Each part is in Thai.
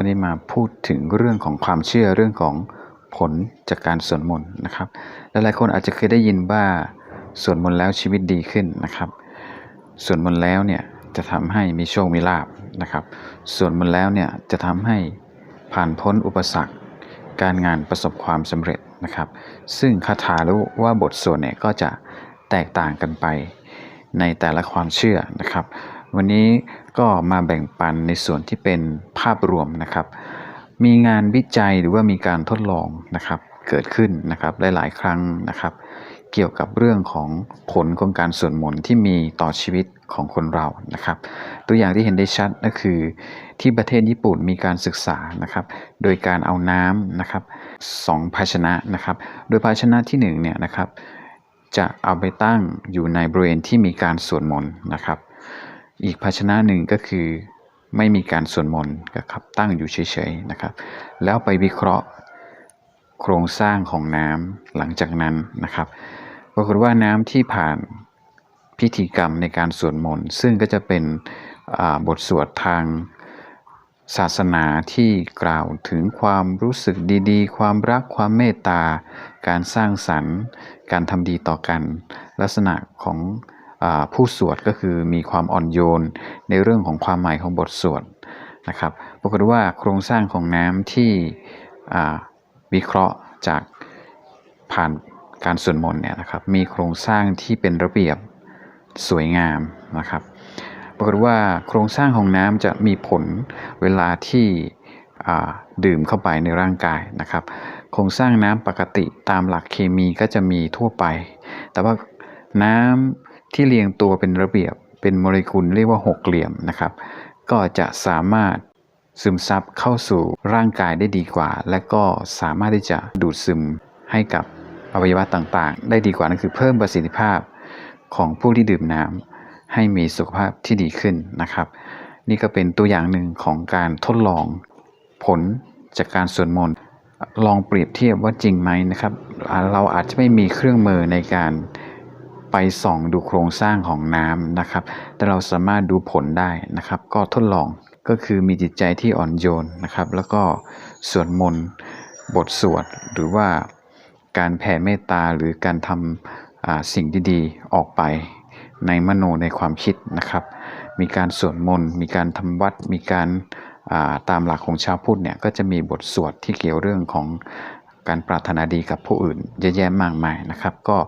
วันนี้มาพูดถึงเรื่องของความเชื่อเรื่องของผลจากการสวดมนต์นะครับ หลายๆคนอาจจะเคยได้ยินว่าสวดมนต์แล้วชีวิตดีขึ้นนะครับสวดมนต์แล้วเนี่ยจะทำให้มีโชคมีลาภนะครับสวดมนต์แล้วเนี่ยจะทำให้ผ่านพ้นอุปสรรค การงานประสบความสำเร็จนะครับ ซึ่งคาถาหรือว่าบทสวดเนี่ยก็จะแตกต่างกันไปในแต่ละความเชื่อนะครับ วันนี้ก็มาแบ่งปันในส่วนที่เป็นภาพรวมนะครับ มีงานวิจัยหรือว่ามีการทดลองนะครับเกิดขึ้นนะครับหลายๆครั้งนะครับ เกี่ยวกับเรื่องของผลของการสวดมนต์ที่มีต่อชีวิตของคนเรานะครับ ตัวอย่างที่เห็นได้ชัดก็คือ ที่ประเทศญี่ปุ่นมีการศึกษานะครับ โดยการเอาน้ำนะครับสองภาชนะนะครับ โดยภาชนะที่หนึ่งเนี่ยนะครับจะเอาไปตั้งอยู่ในบริเวณที่มีการสวดมนต์นะครับ อีกภาชนะหนึ่งก็คือไม่มีการสวดมนต์นะครับตั้งอยู่เฉยๆนะครับ แล้วไปวิเคราะห์โครงสร้างของน้ำหลังจากนั้นนะครับปรากฏว่าน้ำที่ผ่านพิธีกรรมในการสวดมนต์ซึ่งก็จะเป็นบทสวดทางศาสนาที่กล่าวถึงความรู้สึกดีๆ ความรักความเมตตา การสร้างสรรค์ การทำดีต่อกัน ลักษณะของ ผู้สวดก็คือมีความอ่อนโยนในเรื่องของความหมายของบทสวดนะครับปรากฏว่าโครงสร้างของน้ำที่วิเคราะห์จากผ่านการสวดมนต์เนี่ยนะครับมีโครงสร้างที่เป็นระเบียบสวยงามนะครับปรากฏว่าโครงสร้างของน้ำจะมีผลเวลาที่ดื่มเข้าไปในร่างกายนะครับ โครงสร้างน้ำปกติตามหลักเคมีก็จะมีทั่วไป แต่ว่าน้ำ ที่เรียงตัวเป็นระเบียบเป็นโมเลกุลเรียกว่าหกเหลี่ยมนะครับ ก็จะสามารถซึมซับเข้าสู่ร่างกายได้ดีกว่า และก็สามารถที่จะดูดซึมให้กับอวัยวะต่างๆ ได้ดีกว่านั่นคือเพิ่มประสิทธิภาพของผู้ที่ดื่มน้ำให้มีสุขภาพที่ดีขึ้นนะครับ นี่ก็เป็นตัวอย่างหนึ่งของการทดลองผลจากการสวดมนต์ลองเปรียบเทียบว่าจริงไหมนะครับ เราอาจจะไม่มีเครื่องมือในการ ไปส่องดูโครงสร้างของน้ำนะครับ แต่เราสามารถดูผลได้นะครับ ก็ทดลองก็คือมีจิตใจที่อ่อนโยนนะครับ แล้วก็สวดมนต์บทสวดหรือว่าการแผ่เมตตาหรือการทำอ่าสิ่งดีๆออกไปในมโนในความคิดนะครับ มีการสวดมนต์มีการทำวัด มีการอ่าตามหลักของชาวพุทธเนี่ยก็จะมีบทสวดที่เกี่ยวเรื่องของการปรารถนาดีกับผู้อื่นเยอะแยะมากมายนะครับ ก็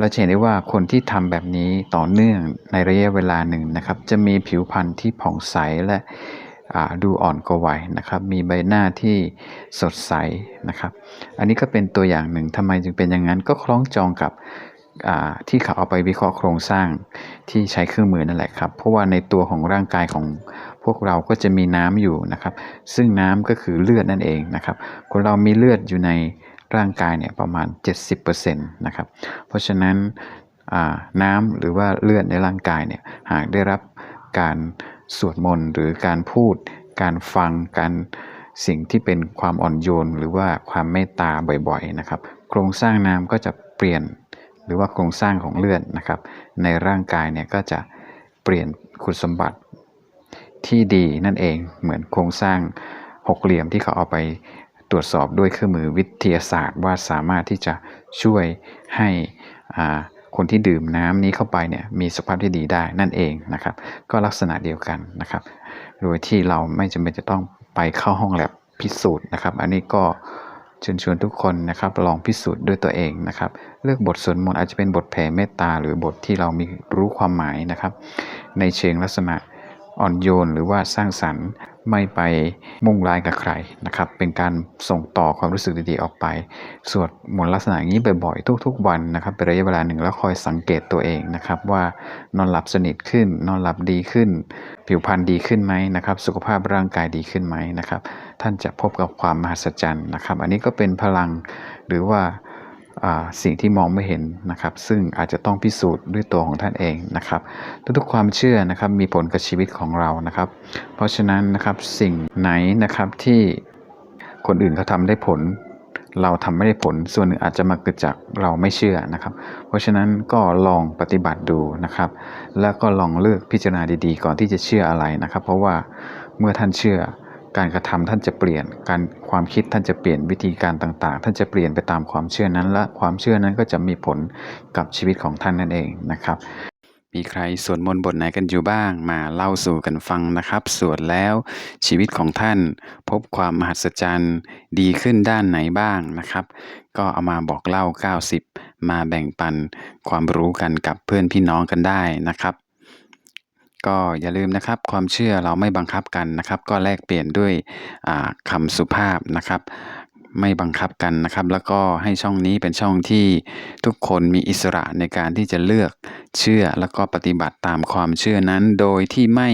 เราจะเห็นได้ว่าคนที่ทำแบบนี้ต่อเนื่องในระยะเวลาหนึ่งนะครับ จะมีผิวพรรณที่ผ่องใสและดูอ่อนกว่าวัยนะครับ มีใบหน้าที่สดใสนะครับ อันนี้ก็เป็นตัวอย่างหนึ่งทำไมจึงเป็นอย่างนั้นก็คล้องจองกับที่เขาเอาไปวิเคราะห์โครงสร้างที่ใช้เครื่องมือนั่นแหละครับ เพราะว่าในตัวของร่างกายของพวกเราก็จะมีน้ำอยู่นะครับ ซึ่งน้ำก็คือเลือดนั่นเองนะครับ คนเรามีเลือดอยู่ใน ร่างกายเนี่ยประมาณ 70%นะครับ เพราะฉะนั้นน้ำหรือว่าเลือดในร่างกายเนี่ยหากได้รับการสวดมนต์หรือการพูด การฟังการสิ่งที่เป็นความอ่อนโยน หรือว่าความเมตตาบ่อยๆนะครับ โครงสร้างน้ำก็จะเปลี่ยนหรือว่าโครงสร้างของเลือดนะครับ ในร่างกายเนี่ยก็จะเปลี่ยนคุณสมบัติที่ดีนั่นเองเหมือนโครงสร้างหกเหลี่ยมที่เขาเอาไป ตรวจสอบด้วยเครื่องมือวิทยาศาสตร์ว่าสามารถที่จะช่วยให้คนที่ดื่มน้ำนี้เข้าไปเนี่ยมีสุขภาพที่ดีได้นั่นเองนะครับ ก็ลักษณะเดียวกันนะครับ โดยที่เราไม่จำเป็นจะต้องไปเข้าห้องแลบพิสูจน์นะครับ อันนี้ก็เชิญชวนทุกคนนะครับลองพิสูจน์ด้วยตัวเองนะครับ เลือกบทสวดมนต์อาจจะเป็นบทแผ่เมตตา หรือบทที่เรามีรู้ความหมายนะครับ ในเชิงลักษณะ อ่อนโยนหรือว่าสร้างสรรค์ไม่ไปมุ่งร้ายกับใครนะครับ เป็นการส่งต่อความรู้สึกดีๆออกไป สวดมนต์ลักษณะนี้บ่อยๆ ทุกๆ วันนะครับเป็นระยะเวลาหนึ่งแล้วคอยสังเกตตัวเองนะครับว่านอนหลับสนิทขึ้น นอนหลับดีขึ้น ผิวพรรณดีขึ้นไหมนะครับ สุขภาพร่างกายดีขึ้นไหมนะครับ ท่านจะพบกับความมหัศจรรย์นะครับ อันนี้ก็เป็นพลังหรือว่า สิ่งที่มองไม่เห็นนะครับ ซึ่งอาจจะต้องพิสูจน์ด้วยตัวของท่านเองนะครับ ทุกๆความเชื่อนะครับมีผลกับชีวิตของเรานะครับ เพราะฉะนั้นนะครับสิ่งไหนนะครับที่คนอื่นเขาทำได้ผล เราทำไม่ได้ผลส่วนหนึ่งอาจจะมาเกิดจากเราไม่เชื่อนะครับ เพราะฉะนั้นก็ลองปฏิบัติดูนะครับ แล้วก็ลองเลือกพิจารณาดีๆ ก่อนที่จะเชื่ออะไรนะครับ เพราะว่าเมื่อท่านเชื่อ การกระทำท่านจะเปลี่ยน การความคิดท่านจะเปลี่ยนวิธีการต่างๆ ท่านจะเปลี่ยนไปตามความเชื่อนั้น และความเชื่อนั้นก็จะมีผลกับชีวิตของท่านนั่นเองนะครับมีใครสวดมนต์บทไหนกันอยู่บ้าง มาเล่าสู่กันฟังนะครับ สวดแล้วชีวิตของท่านพบความมหัศจรรย์ดีขึ้นด้านไหนบ้างนะครับ ก็เอามาบอกเล่า 90 มาแบ่งปันความรู้กันกับเพื่อนพี่น้องกันได้นะครับ ก็อย่าลืมนะครับ ความเชื่อเราไม่บังคับกันนะครับ ก็แลกเปลี่ยนด้วยคำคำสุภาพนะครับ ไม่บังคับกันนะครับ แล้วก็ให้ช่องนี้เป็นช่องที่ทุกคนมีอิสระในการที่จะเลือกเชื่อแล้วก็ปฏิบัติตามความเชื่อนั้น โดยที่ไม่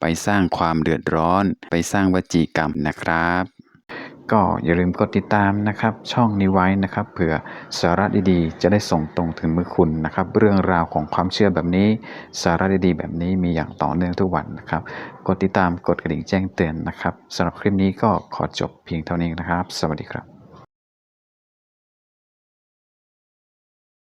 ไปสร้างความเดือดร้อน ไปสร้างวจีกรรมนะครับ ก็อย่าลืมกดติดตามนะครับ ช่องนี้ไว้นะครับเผื่อสาระดีๆ จะได้ส่งตรงถึงมือคุณนะครับ เรื่องราวของความเชื่อแบบนี้ สาระดีๆ แบบนี้มีอย่างต่อเนื่องทุกวันนะครับ กดติดตามกดกระดิ่งแจ้งเตือนนะครับสำหรับคลิปนี้ก็ขอจบเพียงเท่านี้นะครับ สวัสดีครับ